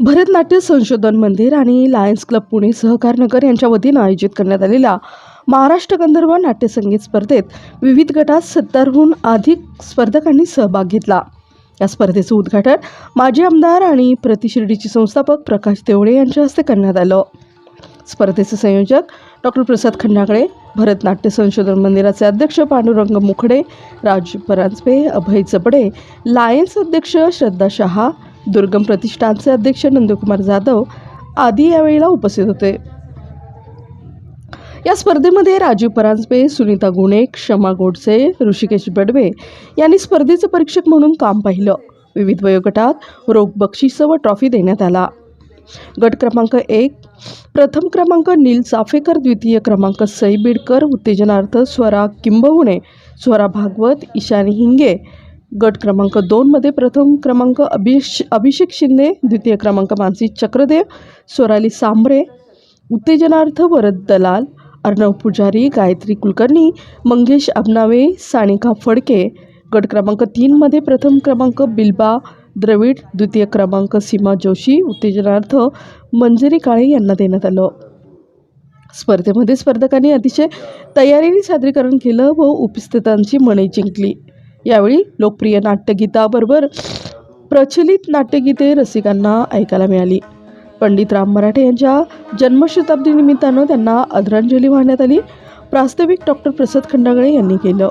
भरतनाट्य संशोधन मंदिर आणि लायन्स क्लब पुणे सहकार नगर यांच्या वतीनं आयोजित करण्यात आलेल्या महाराष्ट्र गंधर्व नाट्यसंगीत स्पर्धेत विविध गटात सत्तरहून अधिक स्पर्धकांनी सहभाग घेतला. या स्पर्धेचं उद्घाटन माजी आमदार आणि प्रतिशिर्डीचे संस्थापक प्रकाश देवळे यांच्या हस्ते करण्यात आलं. स्पर्धेचे संयोजक डॉक्टर प्रसाद खंडाकडे भरतनाट्य संशोधन मंदिराचे अध्यक्ष पांडुरंग मुखडे राज परांजपे अभय चपडे लायन्स अध्यक्ष श्रद्धा शहा दुर्गम प्रतिष्ठानचे अध्यक्ष नंदकुमार जाधव आदी यावेळेला उपस्थित होते. या स्पर्धेमध्ये राजीव परांजपे सुनीता गुणे क्षमा गोडसे ऋषिकेश बडवे यांनी स्पर्धेचं परीक्षक म्हणून काम पाहिलं. विविध वयोगटात रोख बक्षिसं व ट्रॉफी देण्यात आला. गट क्रमांक एक प्रथम क्रमांक नील चाफेकर द्वितीय क्रमांक सई बिडकर उत्तेजनार्थ स्वरा किंबहुणे स्वरा भागवत ईशानी हिंगे गट क्रमांक दोनमध्ये प्रथम क्रमांक अभिष अभिषेक शिंदे द्वितीय क्रमांक मानसी चक्रदेव स्वराली सांबरे उत्तेजनार्थ वरद दलाल अर्णव पुजारी गायत्री कुलकर्णी मंगेश अबनावे सानिका फडके. गट क्रमांक तीनमध्ये प्रथम क्रमांक बिल्बा द्रविड द्वितीय क्रमांक सीमा जोशी उत्तेजनार्थ मंजरी काळे यांना देण्यात आलं. स्पर्धेमध्ये स्पर्धकांनी अतिशय तयारीने सादरीकरण केलं व उपस्थितांची मने जिंकली. यावेळी लोकप्रिय नाट्यगीताबरोबर प्रचलित नाट्यगीते रसिकांना ऐकायला मिळाली. पंडित राम मराठे यांच्या जन्मशताब्दी निमित्तानं त्यांना आदरांजली वाहण्यात आली. प्रास्ताविक डॉक्टर प्रसाद खंडागळे यांनी केलं.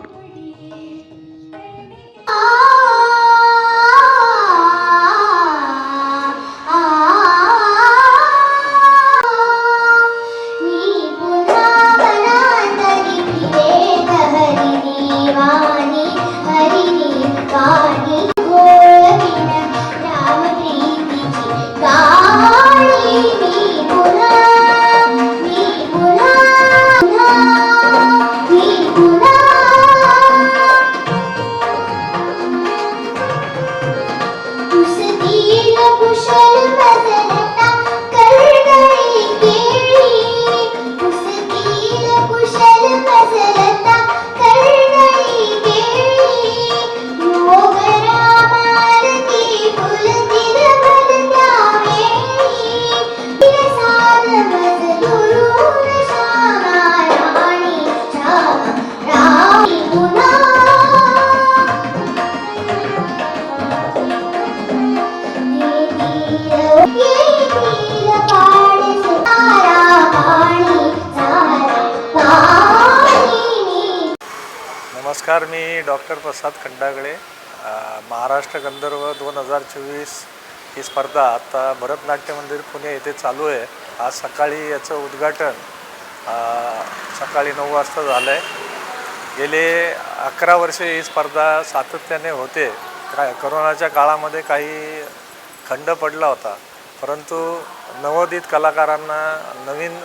সেই नमस्कार मी डॉक्टर प्रसाद खंडागळे. महाराष्ट्र गंधर्व दोन हजार चोवीस ही स्पर्धा आता भरतनाट्य मंदिर पुणे येथे चालू आहे. आज सकाळी याचं उद्घाटन सकाळी नऊ वाजता झालं आहे गेले अकरा वर्षे ही स्पर्धा सातत्याने होते. काय करोनाच्या काळामध्ये काही खंड पडला होता. परंतु नवोदित कलाकारांना नवीन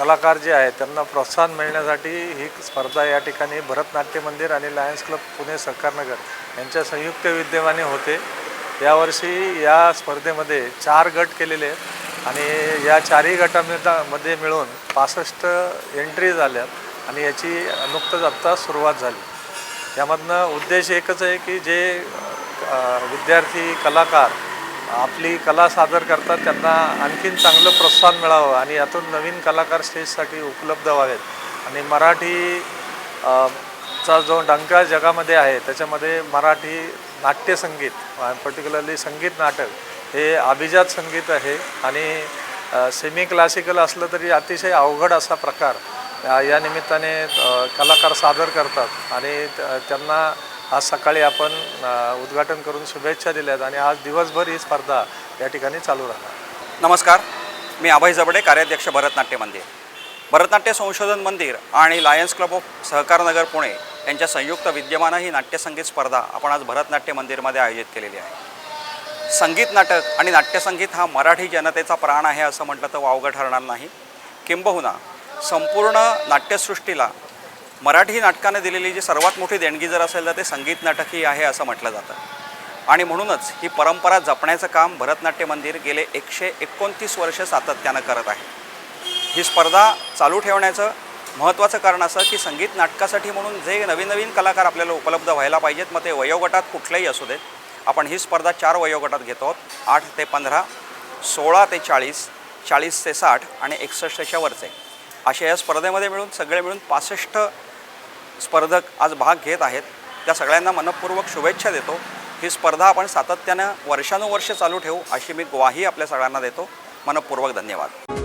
कलाकार जे आहेत त्यांना प्रोत्साहन मिळण्यासाठी ही स्पर्धा या ठिकाणी भरतनाट्य मंदिर आणि लायन्स क्लब पुणे सहकारनगर यांच्या संयुक्त विद्यमाने होते. यावर्षी या स्पर्धेमध्ये चार गट केलेले आहेत आणि या चारही गटामध्ये मिळून पासष्ट एंट्री झाल्या आणि याची नुकतंच आत्ता सुरुवात झाली. यामधनं उद्देश एकच आहे की जे विद्यार्थी कलाकार आपली कला सादर करतात त्यांना आणखीन चांगलं प्रोत्साहन मिळावं आणि यातून नवीन कलाकार स्टेजसाठी उपलब्ध व्हावेत. आणि मराठी चा जो डंका जगामध्ये आहे त्याच्यामध्ये मराठी नाट्यसंगीत पर्टिक्युलरली संगीत नाटक हे अभिजात संगीत आहे. आणि सेमी क्लासिकल असलं तरी अतिशय अवघड असा प्रकार या- निमित्ताने कलाकार सादर करतात. आणि त्यांना आज सकाळी आपण उद्घाटन करून शुभेच्छा दिल्यात आणि आज दिवसभर ही स्पर्धा या ठिकाणी चालू राहणार. नमस्कार. मी अभय जबडे कार्याध्यक्ष भरतनाट्य मंदिर. भरतनाट्य संशोधन मंदिर आणि Lions Club of Sahakarnagar Pune यांच्या संयुक्त विद्यमानं ही नाट्यसंगीत स्पर्धा आपण आज भरतनाट्य मंदिरमध्ये आयोजित केलेली आहे. संगीत नाटक आणि नाट्यसंगीत हा मराठी जनतेचा प्राण आहे असं म्हटलं तर वावगं ठरणार नाही. किंबहुना संपूर्ण नाट्यसृष्टीला मराठी नाटकाने दिलेली जी सर्वात मोठी देणगी जर असेल तर ते संगीत नाटकही आहे असं म्हटलं जातं. आणि म्हणूनच ही परंपरा जपण्याचं काम भरतनाट्य मंदिर गेले एकशे एकोणतीस वर्ष सातत्यानं करत आहे. ही स्पर्धा चालू ठेवण्याचं महत्त्वाचं कारण असं की संगीत नाटकासाठी म्हणून जे नवीन नवीन कलाकार आपल्याला उपलब्ध व्हायला पाहिजेत मग ते वयोगटात कुठलेही असू देत. आपण ही स्पर्धा चार वयोगटात घेतो आहोत. आठ ते पंधरा सोळा ते चाळीस चाळीस ते साठ आणि एकसष्टच्या वरचे. अशा या स्पर्धेमध्ये मिळून सगळे मिळून पासष्ट स्पर्धक आज भाग घेत आहेत. त्या सगळ्यांना मनपूर्वक शुभेच्छा देतो. ही स्पर्धा आपण सातत्यानं वर्षानुवर्ष चालू ठेवू अशी मी ग्वाही आपल्या सगळ्यांना देतो. मनपूर्वक धन्यवाद.